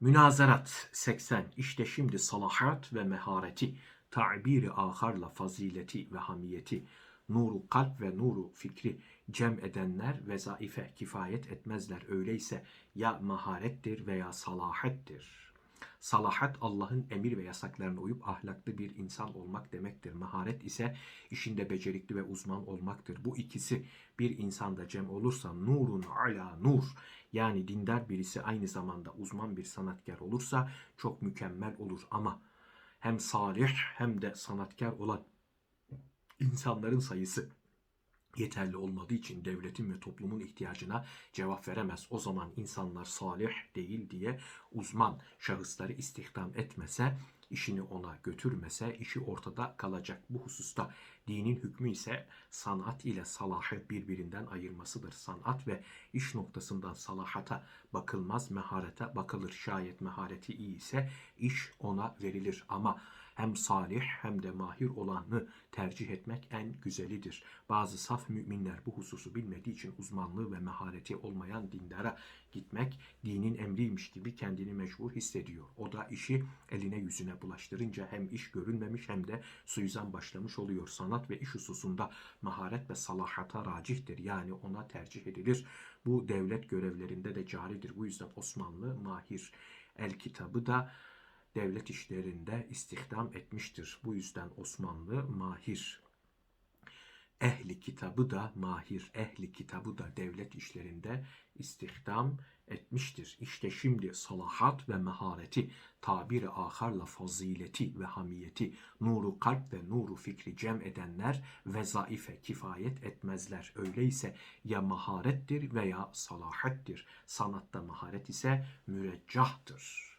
Münazarat 80. İşte şimdi salahat ve mehareti, tabiri aharla fazileti ve hamiyeti, nuru kalp ve nuru fikri cem edenler vezaife kifayet etmezler. Öyleyse ya maharettir veya salahattir. Salahat Allah'ın emir ve yasaklarına uyup ahlaklı bir insan olmak demektir. Maharet ise işinde becerikli ve uzman olmaktır. Bu ikisi bir insanda cem olursa nurun ala nur yani dindar birisi aynı zamanda uzman bir sanatkar olursa çok mükemmel olur ama hem salih hem de sanatkar olan insanların sayısı yeterli olmadığı için devletin ve toplumun ihtiyacına cevap veremez. O zaman insanlar salih değil diye uzman şahısları istihdam etmese, işini ona götürmese işi ortada kalacak. Bu hususta dinin hükmü ise sanat ile salahı birbirinden ayırmasıdır. Sanat ve iş noktasından salahata bakılmaz, meharete bakılır. Şayet mehareti iyi ise iş ona verilir ama hem salih hem de mahir olanı tercih etmek en güzelidir. Bazı saf müminler bu hususu bilmediği için uzmanlığı ve mahareti olmayan dindara gitmek dinin emriymiş gibi kendini mecbur hissediyor. O da işi eline yüzüne bulaştırınca hem iş görünmemiş hem de suizan başlamış oluyor. Sanat ve iş hususunda maharet ve salahata racihtir. Yani ona tercih edilir. Bu devlet görevlerinde de caridir. Bu yüzden Osmanlı mahir el kitabı da devlet işlerinde istihdam etmiştir. Bu yüzden Osmanlı mahir. Ehli kitabı da mahir, ehli kitabı da devlet işlerinde istihdam etmiştir. İşte şimdi salahat ve mehareti, tabiri aharla fazileti ve hamiyeti, nuru kalp ve nuru fikri cem edenler ve zaife kifayet etmezler. Öyleyse ya maharettir veya salahattir. Sanatta maharet ise müreccahtır.